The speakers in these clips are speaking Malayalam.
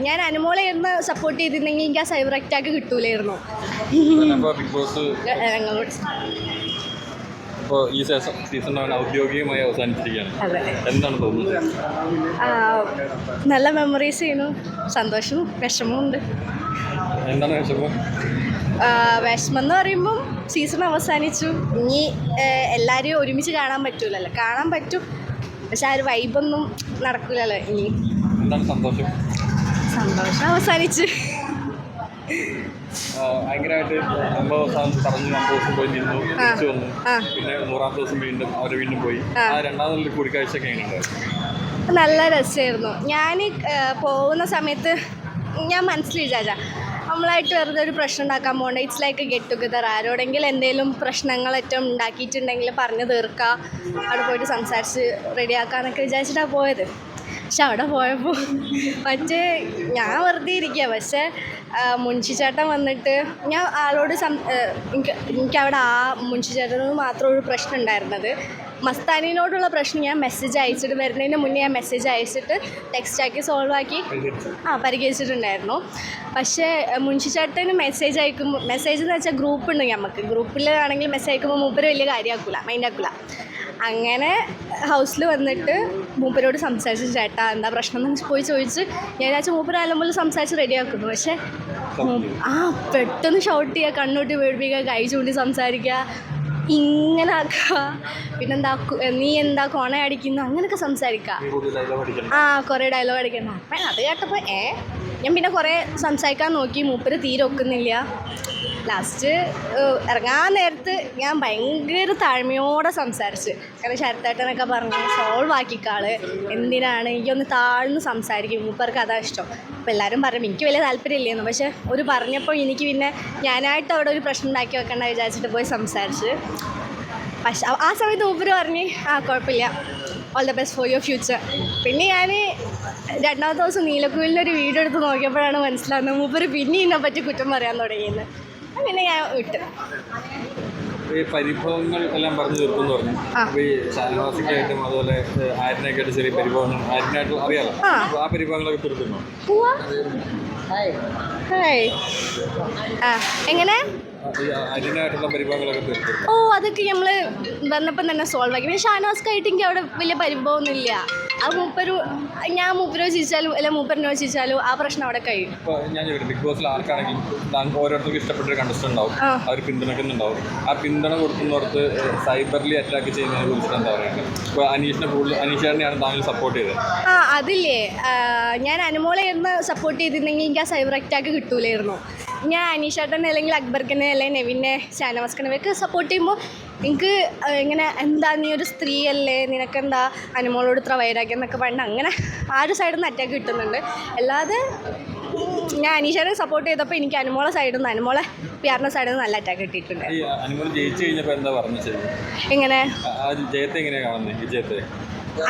ഞാൻ അനുമോളെ ഇരുന്ന് സപ്പോർട്ട് ചെയ്തിരുന്നെങ്കിൽ എനിക്ക് ആ സൈബർ അറ്റാക്ക് കിട്ടൂലായിരുന്നു. അപ്പോൾ ബിഗ് ബോസ് ഞങ്ങളോട് ഇപ്പോൾ ഈ സീസൺ സീസൺ ഔദ്യോഗികമായി അവസാനിച്ചിരിക്കുകയാണ്. എന്താണ് തോന്നുന്നത്? നല്ല മെമ്മറീസ് ചെയ്യുന്നു. സന്തോഷവും വിഷമവും ഉണ്ട്. എന്താണ് വിഷമം? വിഷമം എന്ന് പറയുമ്പം സീസൺ അവസാനിച്ചു. ഇനി എല്ലാവരെയും ഒരുമിച്ച് കാണാൻ പറ്റൂലല്ലോ. കാണാൻ പറ്റും. പക്ഷെ ആ ഒരു വൈബൊന്നും നടക്കില്ലല്ലോ ഇനി. എന്താണ് സന്തോഷം? സന്തോഷം. അവസാനിച്ച്. ഭയങ്കരമായിട്ട് പറഞ്ഞു ദിവസം പോയി നിന്നു തിരിച്ചു വന്നു. പിന്നെ നൂറാം ദിവസം വീണ്ടും അവർ വീണ്ടും പോയി. ആ. കൂടിക്കാഴ്ച ഒക്കെ നല്ല രസമായിരുന്നു. ഞാൻ പോകുന്ന സമയത്ത് ഞാൻ മനസ്സിൽ വിചാരിച്ച നമ്മളായിട്ട് വെറുതെ ഒരു പ്രശ്നം ഉണ്ടാക്കാൻ പോകണ്ട. ഇറ്റ്സ് ലൈക്ക് ഗെറ്റ് ടുഗദർ ആരോടെങ്കിലും എന്തെങ്കിലും പ്രശ്നങ്ങൾ ഏറ്റവും ഉണ്ടാക്കിയിട്ടുണ്ടെങ്കിൽ പറഞ്ഞു തീർക്കുക അവിടെ പോയിട്ട് സംസാരിച്ച് റെഡിയാക്കാന്നൊക്കെ വിചാരിച്ചിട്ടാണ് പോയത്. പക്ഷെ അവിടെ പോയപ്പോൾ മറ്റേ ഞാൻ വെറുതെ ഇരിക്കുക പക്ഷേ മുൻഷിച്ചേട്ടൻ വന്നിട്ട് ഞാൻ ആളോട് സം എനിക്ക് എനിക്കവിടെ ആ മുൻഷിച്ചേട്ടനോട് മാത്രം ഒരു പ്രശ്നം ഉണ്ടായിരുന്നത്. മസ്താനിനോടുള്ള പ്രശ്നം ഞാൻ മെസ്സേജ് അയച്ചിട്ട് വരുന്നതിന് മുന്നേ ഞാൻ മെസ്സേജ് അയച്ചിട്ട് ടെക്സ്റ്റ് ആക്കി സോൾവ് ആക്കി ആ പരിഹരിച്ചിട്ടുണ്ടായിരുന്നു. പക്ഷേ മുൻഷിച്ചേട്ടന് മെസ്സേജ് അയക്കുമ്പോൾ മെസ്സേജ് എന്ന് വെച്ചാൽ ഗ്രൂപ്പ് ഉണ്ട് നമുക്ക് ഗ്രൂപ്പിൽ ആണെങ്കിൽ മെസ്സേജ് അയക്കുമ്പോൾ മൂപ്പര് വലിയ കാര്യമാക്കില്ല മൈൻഡ് ആക്കൂല. അങ്ങനെ ഹൗസിൽ വന്നിട്ട് മൂപ്പരോട് സംസാരിച്ചു ചേട്ടാ എന്താ പ്രശ്നം? എന്ന് പോയി ചോദിച്ച് ഞാൻ വിചാരിച്ചു മൂപ്പര് സംസാരിച്ച് സംസാരിച്ച് റെഡിയാക്കുന്നു പക്ഷേ ആ പെട്ടെന്ന് ഷൗട്ട് ചെയ്യുക കണ്ണൂട്ടി പേടിപ്പിക്കുക കൈ ചൂണ്ടി സംസാരിക്കുക ഇങ്ങനെ ആക്കുക. പിന്നെന്താ നീ എന്താ കോണ അടിക്കുന്നു? അങ്ങനെയൊക്കെ സംസാരിക്കുക. ആ കുറേ ഡയലോഗ് അടിക്കണം അപ്പം അത് കേട്ടപ്പോൾ ഏ? ഞാൻ പിന്നെ കുറേ സംസാരിക്കാൻ നോക്കി മൂപ്പര് തീരെ ഒക്കുന്നില്ല. ലാസ്റ്റ് ഇറങ്ങാൻ നേരത്ത് ഞാൻ ഭയങ്കര താഴ്മയോടെ സംസാരിച്ച്. കാരണം ശരത്തേട്ടനൊക്കെ പറഞ്ഞു സോൾവ് ആക്കിക്കാൾ എന്തിനാണ്? എനിക്കൊന്ന് താഴ്ന്ന് സംസാരിക്കും മൂപ്പർക്ക് അതാ ഇഷ്ടം. അപ്പോൾ എല്ലാവരും പറഞ്ഞു എനിക്ക് വലിയ താല്പര്യമില്ലായിരുന്നു പക്ഷേ ഒരു പറഞ്ഞപ്പോൾ എനിക്ക് പിന്നെ ഞാനായിട്ട് അവിടെ ഒരു പ്രശ്നം ഉണ്ടാക്കി വെക്കണ്ട വിചാരിച്ചിട്ട് പോയി സംസാരിച്ച്. പക്ഷെ ആ- സമയത്ത് മൂപ്പര് പറഞ്ഞ് ആ കുഴപ്പമില്ല. All the best for your future പിന്നെ ഞാൻ രണ്ടാമത്തെ ദിവസം നീലക്കുയിലിന്റെ ഒരു വീഡിയോ എടുത്ത് നോക്കിയപ്പോഴാണ് മനസ്സിലാകുന്നത് മൂപ്പര് പിന്നെ ഇതിനെപ്പറ്റി കുറ്റം പറയാൻ തുടങ്ങിയത് പിന്നെ ഞാൻ വിട്ടു ഈ പരിഭവങ്ങൾ എല്ലാം പറഞ്ഞു തീർക്കും പറഞ്ഞു. ആ. ഈ ഷാനവാസിക്കായിട്ടും അതുപോലെ ആരിനൊക്കെ ആയിട്ട് ചെറിയ പരിഭവങ്ങൾ ആരിനായിട്ട് അറിയാലോ? ആ. അപ്പോൾ ആ പരിഭവങ്ങളൊക്കെ തീർക്കുന്നു ഹായ്. ആ എങ്ങനെ? ഓ അതൊക്കെ നമ്മൾ വന്നപ്പം തന്നെ സോൾവ് ആക്കി. പിന്നെ ഷാനവാസ്ക്കായിട്ട് എനിക്ക് അവിടെ വലിയ പരിഭവമൊന്നുമില്ല. ആ മൂപ്പരു ഞാൻ മൂപ്പരോ ചിരിച്ചാലും അല്ല മൂപ്പരനോ ചിരിച്ചാലും ആ പ്രശ്നം അവിടെ കഴിയും. ഇപ്പോൾ ഞാൻ ചോദിക്കട്ടെ ബിഗ് ബോസിൽ ആർക്കാണെങ്കിലും താങ്കൾ ഓരോരുത്തർക്കും ഇഷ്ടപ്പെട്ട ഒരു കണ്ടസ്റ്റന്റ് ഉണ്ടാവും. ആ. അവർ പിന്തുണക്കുന്നുണ്ടാവും ആ പിന്തുണ കൊടുക്കുന്നവർക്ക് സൈബർലി അറ്റാക്ക് ചെയ്യുന്നതിനെ കുറിച്ചിട്ട് എന്താ പറയുക ഇപ്പോൾ അനീഷിനെ കൂടുതൽ അനീഷേട്ടനെയാണ് താങ്കൾ സപ്പോർട്ട് ചെയ്തത്. ആ അതില്ലേ? ഞാൻ ഞാൻ ഇരുന്ന് സപ്പോർട്ട് ചെയ്തിരുന്നെങ്കിൽ എനിക്ക് ആ സൈബർ അറ്റാക്ക് കിട്ടൂലായിരുന്നു. ഞാൻ അനീഷേട്ടനെ അല്ലെങ്കിൽ അക്ബർക്കനെ അല്ലെങ്കിൽ നെവിനെ ഷാനവാസ്കനെ ഇവർക്ക് സപ്പോർട്ട് ചെയ്യുമ്പോൾ എനിക്ക് ഇങ്ങനെ എന്താ നീ ഒരു സ്ത്രീ അല്ലേ നിനക്കെന്താ അനുമോളോട് ഇത്ര വൈരാഗ്യം എന്നൊക്കെ പറഞ്ഞ് അങ്ങനെ ആ ഒരു സൈഡിൽ നിന്ന് അറ്റാക്ക് കിട്ടുന്നുണ്ട്. അല്ലാതെ ഞാൻ അനീഷനെ സപ്പോർട്ട് ചെയ്തപ്പോൾ എനിക്ക് അനുമോളെ സൈഡിൽ നിന്ന് അനുമോളെ പിയാറിന്റെ സൈഡിൽ നിന്ന് നല്ല അറ്റാക്ക് കിട്ടിയിട്ടുണ്ട്. എങ്ങനെ?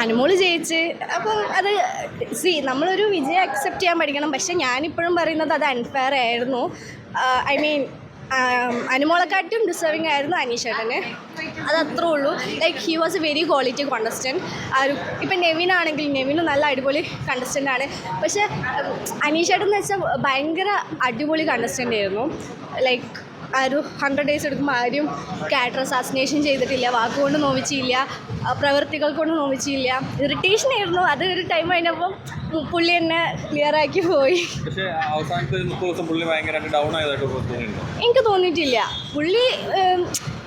അനുമോൾ ജയിച്ച് അപ്പം അത് സി നമ്മളൊരു വിജയം അക്സെപ്റ്റ് ചെയ്യാൻ പഠിക്കണം. പക്ഷെ ഞാനിപ്പോഴും പറയുന്നത് അത് അൺഫെയർ ആയിരുന്നു. ഐ മീൻ അനുമോളെക്കാട്ടും ഡിസേർവിങ് ആയിരുന്നു അനീഷേട്ടന് അത് അത്രേ ഉള്ളൂ. Like he was a very quality contestant ഒരു ഇപ്പം നെവിൻ ആണെങ്കിൽ നെവിനും നല്ല അടിപൊളി കണ്ടസ്റ്റന്റ് ആണ്. പക്ഷേ അനീഷേട്ടൻ എന്ന് വെച്ചാൽ ഭയങ്കര അടിപൊളി കണ്ടസ്റ്റന്റ് ആയിരുന്നു. ലൈക്ക് ആ ഒരു ഹൺഡ്രഡ് ഡേയ്സ് എടുക്കുമ്പോൾ ആരും ക്യാരക്ടർ അസാസിനേഷൻ ചെയ്തിട്ടില്ല. വാക്കുകൊണ്ട് നോവിച്ചില്ല. പ്രവൃത്തികൾ കൊണ്ട് നോവിച്ചില്ല. ഇറിറ്റേഷൻ ആയിരുന്നു. അത് ഒരു ടൈം കഴിഞ്ഞപ്പം പുള്ളി എന്നെ ക്ലിയർ ആക്കി പോയി. പക്ഷേ അവസാനത്തെ മുപ്പത് ദിവസം പുള്ളി ഭയങ്കരമായിട്ട് ഡൗൺ ആയതായിട്ട് തോന്നിയിട്ടുണ്ട് എനിക്ക് തോന്നിയിട്ടില്ല. പുള്ളി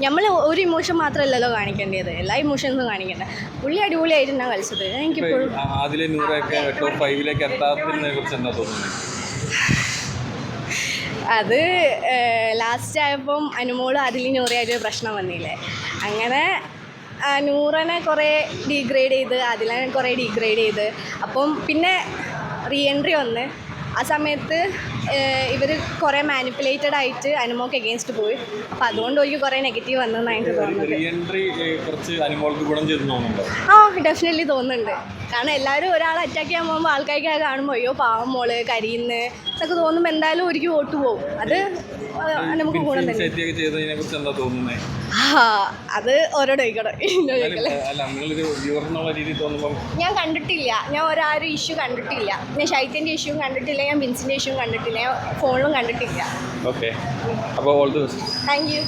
നമ്മൾ ഒരു ഇമോഷൻ മാത്രമല്ലല്ലോ കാണിക്കേണ്ടത്. എല്ലാ ഇമോഷൻസും കാണിക്കേണ്ടത്. പുള്ളി അടിപൊളിയായിട്ടാണ് കളിച്ചത്. എനിക്കിപ്പോഴും അത് ലാസ്റ്റ് ആയപ്പം അനുമോൾ അതിൽ നൂറിയായിട്ട് പ്രശ്നം വന്നില്ലേ? അങ്ങനെ നൂറനെ കുറേ ഡീഗ്രേഡ് ചെയ്ത് അതിലെ കുറേ ഡീഗ്രേഡ് ചെയ്ത് അപ്പം പിന്നെ റീ എൻട്രി വന്ന്. ആ സമയത്ത് ഇവർ കുറേ മാനിപ്പുലേറ്റഡ് ആയിട്ട് അനുമോക്ക് എഗെയിൻസ്റ്റ് പോയി. അപ്പോൾ അതുകൊണ്ട് എനിക്ക് കുറേ നെഗറ്റീവ് വന്നെന്നാണ് എനിക്ക് തോന്നുന്നത്. ആ ഡെഫിനറ്റ്ലി തോന്നുന്നുണ്ട്. കാരണം എല്ലാവരും ഒരാൾ അറ്റാക്ക് ചെയ്യാൻ പോകുമ്പോൾ ആൾക്കാർക്ക് അത് കാണുമ്പോൾ അയ്യോ പാവം മോൾ കരിയുന്ന്. എന്നൊക്കെ തോന്നുമ്പോൾ എന്തായാലും ഒരിക്കലും വോട്ട് പോകും അത് നമുക്ക് ഗുണം തന്നെ അത് ഓരോട് ചോദിക്കണം ഞാൻ കണ്ടിട്ടില്ല. ഞാൻ ഒരാരും ഇഷ്യൂ കണ്ടിട്ടില്ല. ഞാൻ ശൈത്യന്റെ ഇഷ്യൂ കണ്ടിട്ടില്ല. ഞാൻ ബിൻസിന്റെ ഇഷ്യൂ കണ്ടിട്ടില്ല. ഞാൻ ഫോണിലും കണ്ടിട്ടില്ല. ഓക്കെ അപ്പോൾ all the best thank you